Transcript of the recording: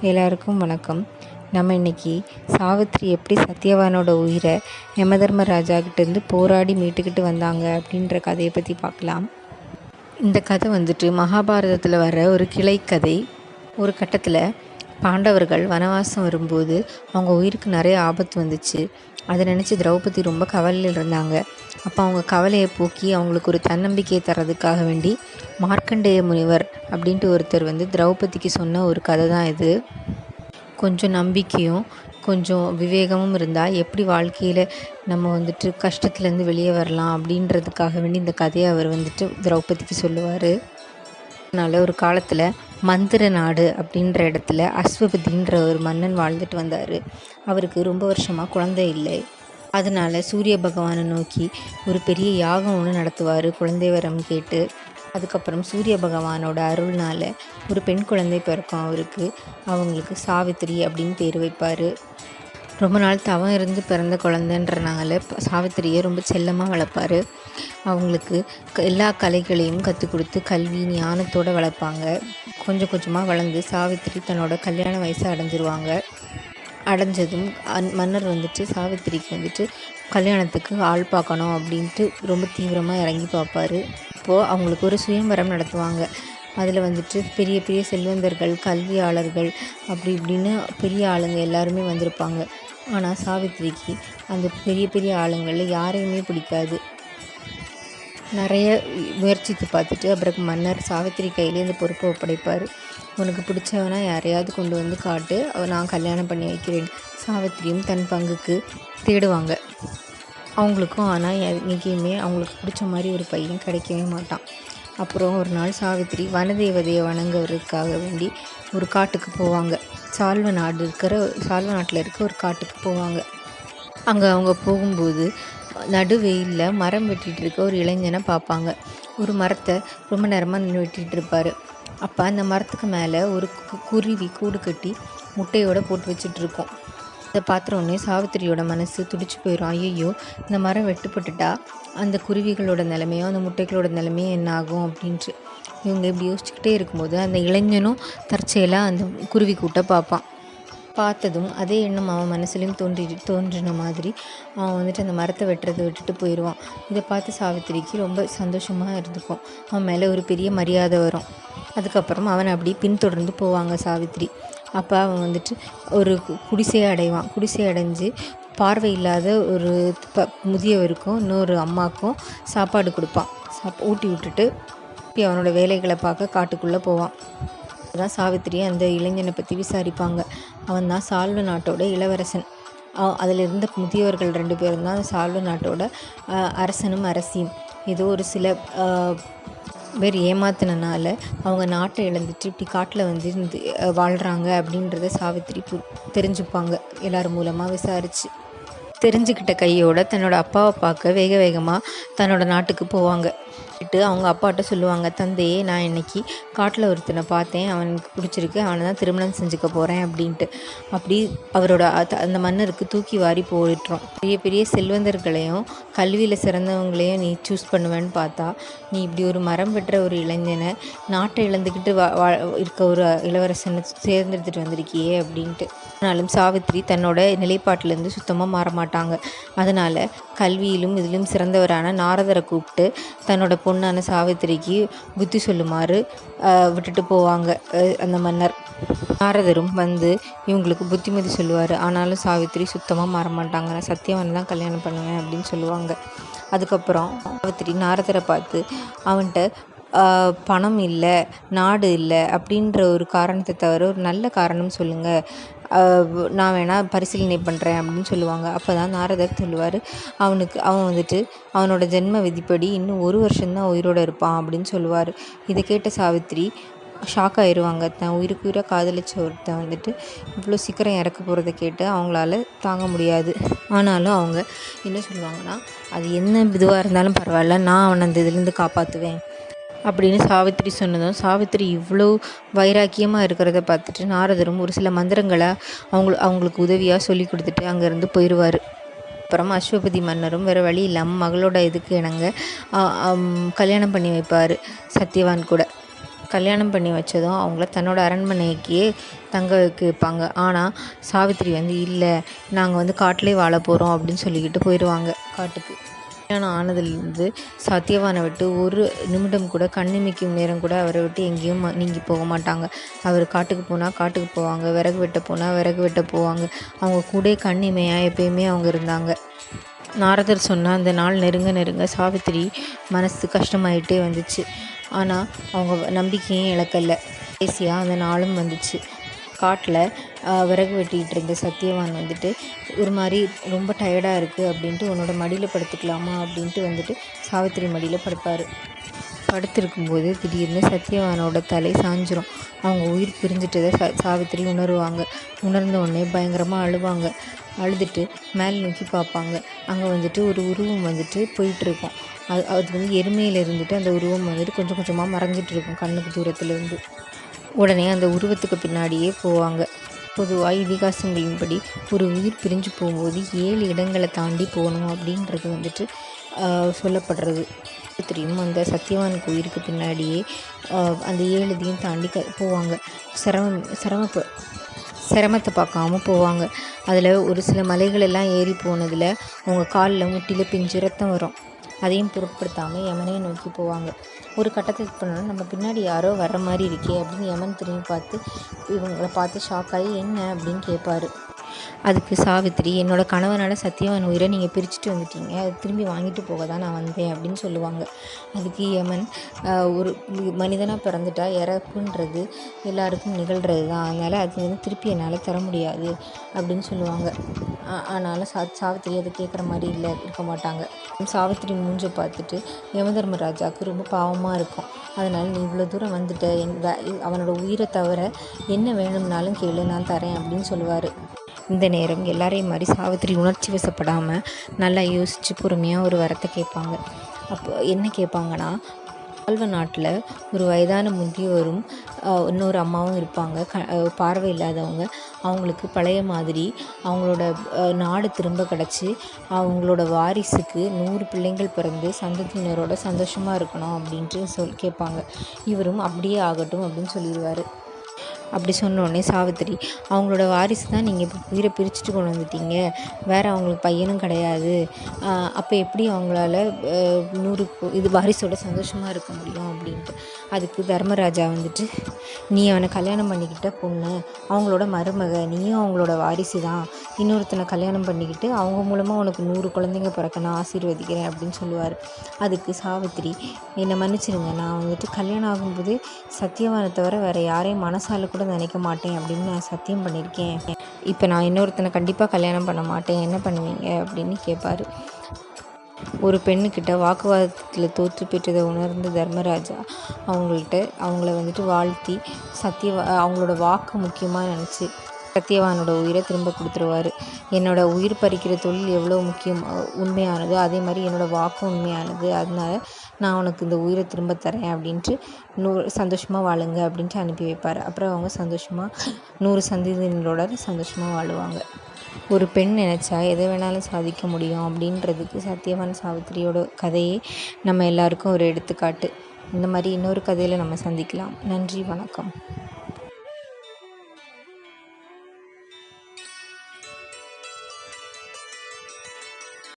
எல்லாருக்கும் வணக்கம். நம்ம இன்னைக்கு சாவித்திரி எப்படி சத்யவானோட உயிரை யமதர்ம ராஜாக்கிட்டேருந்து போராடி மீட்டுக்கிட்டு வந்தாங்க அப்படின்ற கதையை பற்றி பார்க்கலாம். இந்த கதை வந்துட்டு மகாபாரதத்தில் வர ஒரு கிளை கதை. ஒரு கட்டத்தில் பாண்டவர்கள் வனவாசம் வரும்போது அவங்க உயிருக்கு நிறைய ஆபத்து வந்துச்சு. அதை நினச்சி திரௌபதி ரொம்ப கவலையில் இருந்தாங்க. அப்போ அவங்க கவலையை போக்கி அவங்களுக்கு ஒரு தன்னம்பிக்கையை தரதுக்காக வேண்டி மார்க்கண்டேய முனிவர் அப்படின்ட்டு ஒருத்தர் வந்து திரௌபதிக்கு சொன்ன ஒரு கதை தான் இது. கொஞ்சம் நம்பிக்கையும் கொஞ்சம் விவேகமும் இருந்தால் எப்படி வாழ்க்கையில் நம்ம வந்துட்டு கஷ்டத்துலேருந்து வெளியே வரலாம் அப்படின்றதுக்காக வேண்டி இந்த கதையை அவர் வந்துட்டு திரௌபதிக்கு சொல்லுவார். அதனால் ஒரு காலத்தில் மந்திர நாடு அப்படின்ற இடத்துல அஸ்வபதின்ற ஒரு மன்னன் வாழ்ந்துட்டு வந்தார். அவருக்கு ரொம்ப வருஷமாக குழந்தை இல்லை. அதனால் சூரிய பகவானை நோக்கி ஒரு பெரிய யாகம் ஒன்று நடத்துவார் குழந்தை வரம் கேட்டு. அதுக்கப்புறம் சூரிய பகவானோட அருள்னால் ஒரு பெண் குழந்தை பிறக்கும் அவருக்கு. அவங்களுக்கு சாவித்திரி அப்படின்னு பேர் வைப்பார். ரொம்ப நாள் தவம் இருந்து பிறந்த குழந்தைன்றனால சாவித்திரியை ரொம்ப செல்லமாக வளர்ப்பார். அவங்களுக்கு க- எல்லா கலைகளையும் கற்றுக் கொடுத்து கல்வி ஞானத்தோடு வளர்ப்பாங்க. கொஞ்சம் கொஞ்சமாக வளர்ந்து சாவித்திரி தன்னோட கல்யாண வயசை அடைஞ்சிருவாங்க. அடைஞ்சதும் அந் மன்னர் வந்துட்டு சாவித்திரிக்கு வந்துட்டு கல்யாணத்துக்கு ஆள் பார்க்கணும் அப்படின்ட்டு ரொம்ப தீவிரமாக இறங்கி பார்ப்பாரு. இப்போது அவங்களுக்கு ஒரு சுயம்பரம் நடத்துவாங்க. அதில் வந்துட்டு பெரிய பெரிய செல்வந்தர்கள் கல்வியாளர்கள் அப்படி இப்படின்னு பெரிய ஆளுங்க எல்லாருமே வந்திருப்பாங்க. ஆனால் சாவித்திரிக்கு அந்த பெரிய பெரிய ஆளுங்களில் யாரையுமே பிடிக்காது. நிறைய முயற்சித்து பார்த்துட்டு அப்புறம் மன்னர் சாவித்திரி கையிலே இந்த பொறுப்பை ஒப்படைப்பார். உனக்கு பிடிச்சவனா யாரையாவது கொண்டு வந்து காட்டு அவ நான் கல்யாணம் பண்ணி வைக்கிறேன். சாவித்திரியும் தன் பங்குக்கு தேடுவாங்க. அவங்களுக்கும் ஆனால் எங்கேயுமே அவங்களுக்கு பிடிச்ச மாதிரி ஒரு பையன் கிடைக்கவே மாட்டான். அப்புறம் ஒரு நாள் சாவித்திரி வனதேவதையை வணங்குறதுக்காக வேண்டி ஒரு காட்டுக்கு போவாங்க. சால்வ நாடு இருக்கிற சால்வ நாட்டில் இருக்க ஒரு காட்டுக்கு போவாங்க. அங்கே அவங்க போகும்போது நடு வெயிலில் மரம் வெட்டிகிட்டு இருக்க ஒரு இளைஞனை பார்ப்பாங்க. ஒரு மரத்தை ரொம்ப நேரமாக நின்று வெட்டிகிட்டு இருப்பார். அப்போ அந்த மரத்துக்கு மேலே ஒரு குருவி கூடு கட்டி முட்டையோட போட்டு வச்சுட்ருக்கோம் இதை அதை பார்த்த உடனே சாவித்திரியோட மனசு துடிச்சு போயிடும் ஐயோ இந்த மரம் வெட்டுப்பட்டுட்டா? அந்த குருவிகளோட நிலைமையோ அந்த முட்டைகளோட நிலைமையோ என்ன ஆகும் அப்படின்ட்டு. இவங்க இப்படி யோசிச்சுக்கிட்டே இருக்கும்போது அந்த இளைஞனும் தற்செயலாக அந்த குருவி கூட்டை பார்ப்பான். பார்த்ததும் அதே எண்ணம் அவன் மனசுலையும் தோன்றி தோன்றின மாதிரி அவன் வந்துட்டு அந்த மரத்தை வெட்டுறதை விட்டுட்டு போயிடுவான் இதை பார்த்து சாவித்திரிக்கு ரொம்ப சந்தோஷமாக இருந்துக்கும். அவன் மேலே ஒரு பெரிய மரியாதை வரும். அதுக்கப்புறம் அவனை அப்படி பின்தொடர்ந்து போவாங்க சாவித்திரி. அப்போ அவன் வந்துட்டு ஒரு குடிசையை அடைவான். குடிசை அடைஞ்சு பார்வை இல்லாத ஒரு ப முதியவருக்கும் இன்னொரு அம்மாக்கும் சாப்பாடு கொடுப்பான். சாப் ஊட்டி விட்டுட்டு அவனோட வேலைகளை பார்க்க காட்டுக்குள்ளே போவான். தான் சாவித்திரி அந்த இளைஞனை பற்றி விசாரிப்பாங்க. அவன் தான் சால்வ நாட்டோட இளவரசன். அதில் இருந்த முதியவர்கள் ரெண்டு பேரும் தான் சால்வ நாட்டோட அரசனும் அரசியும். ஏதோ ஒரு சில பேர் ஏமாத்தினால அவங்க நாட்டை இழந்துட்டு இப்படி காட்டில் வந்து இருந்து வாழ்கிறாங்க அப்படின்றத சாவித்திரி பு தெரிஞ்சுப்பாங்க. எல்லார் மூலமாக விசாரித்து தெரிஞ்சுக்கிட்ட கையோட தன்னோட அப்பாவை பார்க்க வேக வேகமாக தன்னோட நாட்டுக்கு போவாங்க. போயிட்டு அவங்க அப்பாட்ட சொல்லுவாங்க தந்தையே நான் இன்னைக்கு காட்டில் ஒருத்தனை பார்த்தேன். அவனுக்கு பிடிச்சிருக்கு. அவனை தான் திருமணம் செஞ்சுக்க போகிறேன் அப்படின்ட்டு. அப்படி அவரோட அந்த மன்னருக்கு தூக்கி வாரி போயிட்டுரும் பெரிய பெரிய செல்வந்தர்களையும் கல்வியில் சிறந்தவங்களையும் நீ சூஸ் பண்ணுவேன்னு பார்த்தா நீ இப்படி ஒரு மரம் பெற்ற ஒரு இளைஞனை நாட்டை இழந்துக்கிட்டு வா வா இருக்க ஒரு இளவரசனை சேர்ந்தெடுத்துட்டு வந்திருக்கியே அப்படின்ட்டு. ஆனாலும் சாவித்திரி தன்னோட நிலைப்பாட்டிலேருந்து சுத்தமாக மாற மாட்டாங்க. அதனால் கல்வியிலும் இதிலும் சிறந்தவரான நாரதரை கூப்பிட்டு தன்னோட பொண்ணு பொண்ணான சாவித்திரிக்கு புத்தி சொல்லுமாறு விட்டுட்டு போவாங்க அந்த மன்னர். நாரதரும் வந்து இவங்களுக்கு புத்திமதி சொல்லுவார். ஆனாலும் சாவித்திரி சுத்தமாக மாறமாட்டாங்க நான் சத்தியவன் தான் கல்யாணம் பண்ணுவேன் அப்படின்னு சொல்லுவாங்க. அதுக்கப்புறம் சாவித்திரி நாரதரை பார்த்து அவன்கிட்ட பணம் இல்லை நாடு இல்லை அப்படின்ற ஒரு காரணத்தை தவிர ஒரு நல்ல காரணம் சொல்லுங்கள் நான் வேணால் பரிசீலனை பண்ணுறேன் அப்படின்னு சொல்லுவாங்க. அப்போ தான் நாரதர் சொல்லுவார் அவனுக்கு அவன் வந்துட்டு அவனோட ஜென்ம விதிப்படி இன்னும் ஒரு வருஷம்தான் உயிரோடு இருப்பான் அப்படின்னு சொல்லுவார். இதை கேட்ட சாவித்திரி ஷாக் ஆயிடுவாங்க தன் உயிருக்கு உயிராக காதலிச்ச ஒருத்தன் வந்துட்டு இவ்வளோ சீக்கிரம் இறக்க போகிறத கேட்டு அவங்களால தாங்க முடியாது. ஆனாலும் அவங்க என்ன சொல்லுவாங்கன்னா அது என்ன இதுவாக இருந்தாலும் பரவாயில்ல நான் அவனை அந்த இதுலேருந்து காப்பாற்றுவேன் அப்படின்னு சாவித்திரி சொன்னதும் சாவித்திரி இவ்வளோ வைராக்கியமாக இருக்கிறத பார்த்துட்டு நாரதரும் ஒரு சில மந்திரங்களை அவங்க அவங்களுக்கு உதவியாக சொல்லி கொடுத்துட்டு அங்கேருந்து போயிடுவார் அப்புறம் அஸ்வபதி மன்னரும் வேறு வழி இல்லாமல் மகளோட இதுக்கு இணங்க கல்யாணம் பண்ணி வைப்பார் சத்யவான் கூட. கல்யாணம் பண்ணி வச்சதும் அவங்கள தன்னோட அரண்மனைக்கே தங்க வைக்க வைப்பாங்க. ஆனால் சாவித்திரி வந்து இல்லை நாங்கள் வந்து காட்டிலே வாழ போகிறோம் அப்படின்னு சொல்லிக்கிட்டு போயிடுவாங்க காட்டுக்கு. கல்யாணம் ஆனதுலேருந்து சத்யவானை விட்டு ஒரு நிமிடம் கூட கண்ணிமைக்கும் நேரம் கூட அவரை விட்டு எங்கேயும் நீங்கி போக மாட்டாங்க. அவர் காட்டுக்கு போனால் காட்டுக்கு போவாங்க விறகு வெட்ட போனால் விறகு வெட்ட போவாங்க. அவங்க கூட கண்ணிமையாக எப்பயுமே அவங்க இருந்தாங்க. நாரதர் சொன்ன அந்த நாள் நெருங்க நெருங்க சாவித்திரி மனசு கஷ்டமாயிட்டே வந்துச்சு. ஆனால் அவங்க நம்பிக்கையும் இழக்கலை. கடைசியாக அந்த நாளும் வந்துச்சு. காட்டில் விறகு வெட்டிகிட்டு இருந்த சத்யவான் வந்துட்டு ஒரு மாதிரி ரொம்ப டயர்டாக இருக்குது அப்படின்ட்டு உன்னோட மடியில் படுத்துக்கலாமா அப்படின்ட்டு வந்துட்டு சாவித்திரி மடியில் படுப்பார். படுத்திருக்கும்போது திடீர்னு சத்யவானோட தலை சாஞ்சிரும். அவங்க உயிர் பிரிஞ்சிட்டதை ச சாவித்திரி உணருவாங்க. உணர்ந்த உடனே பயங்கரமாக அழுவாங்க. அழுதுட்டு மேலே நோக்கி பார்ப்பாங்க. அங்கே வந்துட்டு ஒரு உருவம் வந்துட்டு போயிட்டுருக்கும். அது அது வந்து எருமையில் இருந்துட்டு அந்த உருவம் வந்துட்டு கொஞ்சம் கொஞ்சமாக மறைஞ்சிட்டு இருக்கும் கண்ணுக்கு தூரத்துலேருந்து உடனே அந்த உருவத்துக்கு பின்னாடியே போவாங்க. பொதுவாக இதிகாசங்களின்படி ஒரு உயிர் பிரிஞ்சு போகும்போது ஏழு இடங்களை தாண்டி போகணும் அப்படின்றது வந்துட்டு சொல்லப்படுறது. தெரியும் அந்த சத்தியவான் கோயிலுக்கு பின்னாடியே அந்த ஏழு இதையும் தாண்டி க போவாங்க. சிரமம் சிரமப்ப சிரமத்தை பார்க்காம போவாங்க. அதில் ஒரு சில மலைகளெல்லாம் ஏறி போனதில் அவங்க காலில் முட்டியில் பிஞ்சு ரத்தம் வரும். அதையும் பொருட்படுத்தாமல் யமனையை நோக்கி போவாங்க. ஒரு கட்டத்துக்கு போனோன்னா நம்ம பின்னாடி யாரோ வர்ற மாதிரி இருக்கே அப்படின்னு யமன் திரும்பி பார்த்து இவங்களை பார்த்து ஷாக் ஆகி என்ன? அப்படின்னு கேட்பாரு. அதுக்கு சாவித்திரி என்னோடய கணவனால் சத்தியவான் உயிரை நீங்கள் பிரிச்சுட்டு வந்துட்டீங்க. அது திரும்பி வாங்கிட்டு போக தான் நான் வந்தேன் அப்படின்னு சொல்லுவாங்க. அதுக்கு யமன் ஒரு மனிதனாக பிறந்துட்டா இறப்புன்றது எல்லாருக்கும் நிகழ்கிறது தான் அதனால் அது வந்து திருப்பி என்னால் தர முடியாது அப்படின்னு சொல்லுவாங்க. அதனால் சா சாவித்திரி அதை கேட்குற மாதிரி இல்லை இருக்க மாட்டாங்க. சாவித்திரி மூஞ்சை பார்த்துட்டு யமதர்மராஜாவுக்கு ரொம்ப பாவமாக இருக்கும். அதனால் நீ இவ்வளோ தூரம் வந்துட்ட என் அவனோட உயிரை தவிர என்ன வேணும்னாலும் கேளு நான் தரேன் அப்படின்னு சொல்லுவார். இந்த நேரம் எல்லாரையும் மாதிரி சாவித்திரி உணர்ச்சி வசப்படாமல் நல்லா யோசித்து பொறுமையாக ஒரு வரத்தை கேட்பாங்க. அப்போ என்ன கேட்பாங்கன்னா ஆழ்வ நாட்டில் ஒரு வயதான முதியவரும் இன்னொரு அம்மாவும் இருப்பாங்க. க பார்வை இல்லாதவங்க. அவங்களுக்கு பழைய மாதிரி அவங்களோட நாடு திரும்ப கிடச்சி அவங்களோட வாரிசுக்கு நூறு பிள்ளைங்கள் பிறந்து சந்ததியினரோட சந்தோஷமாக இருக்கணும் அப்படின்ட்டு சொல் கேட்பாங்க. இவரும் அப்படியே ஆகட்டும் அப்படின்னு சொல்லிடுவார். அப்படி சொன்னோடனே சாவித்திரி அவங்களோட வாரிசு தான் நீங்கள் இப்போ உயிரை பிரிச்சுட்டு கொண்டு வந்துட்டீங்க. வேறு அவங்களுக்கு பையனும் கிடையாது. அப்போ எப்படி அவங்களால நூறு இது வாரிசோட சந்தோஷமாக இருக்க முடியும் அப்படின்ட்டு. அதுக்கு தர்மராஜா வந்துட்டு நீ அவனை கல்யாணம் பண்ணிக்கிட்ட பொண்ணு அவங்களோட மருமக நீயும் அவங்களோட வாரிசு தான். இன்னொருத்தனை கல்யாணம் பண்ணிக்கிட்டு அவங்க மூலமாக உனக்கு நூறு குழந்தைங்க பிறக்க நான் ஆசீர்வதிக்கிறேன் அப்படின்னு சொல்லுவார். அதுக்கு சாவித்திரி என்னை மன்னிச்சிடுங்க நான் வந்துட்டு கல்யாணம் ஆகும்போது சத்தியவானை தவிர வேறு யாரையும் மனசால கூட நினைக்க மாட்டேன் அப்படின்னு நான் சத்தியம் பண்ணியிருக்கேன். இப்போ நான் இன்னொருத்தனை கண்டிப்பாக கல்யாணம் பண்ண மாட்டேன். என்ன பண்ணுவீங்க? அப்படின்னு கேட்பாரு ஒரு பெண்ணுக்கிட்ட வாக்குவாதத்தில் தோற்று பெற்றதை உணர்ந்த தர்மராஜா அவங்கள்ட்ட அவங்கள வந்துட்டு வாழ்த்தி சத்திய அவங்களோட வாக்கு முக்கியமாக நினச்சி சத்தியவானோட உயிரை திரும்ப கொடுத்துருவாரு. என்னோட உயிர் பறிக்கிற தொழில் எவ்வளோ முக்கியம் உண்மையானதோ அதே மாதிரி என்னோடய வாக்கும் உண்மையானது அதனால நான் உனக்கு இந்த உயிரை திரும்ப தரேன் அப்படின்ட்டு நூறு சந்தோஷமாக வாழுங்க அப்படின்ட்டு அனுப்பி வைப்பார். அப்புறம் அவங்க சந்தோஷமாக நூறு சந்ததியினரோட சந்தோஷமாக வாழுவாங்க. ஒரு பெண் நினச்சா எதை வேணாலும் சாதிக்க முடியும் அப்படின்றதுக்கு சத்யவான் சாவித்திரியோட கதையே நம்ம எல்லாருக்கும் ஒரு எடுத்துக்காட்டு. இந்த மாதிரி இன்னொரு கதையில் நம்ம சந்திக்கலாம். நன்றி வணக்கம்.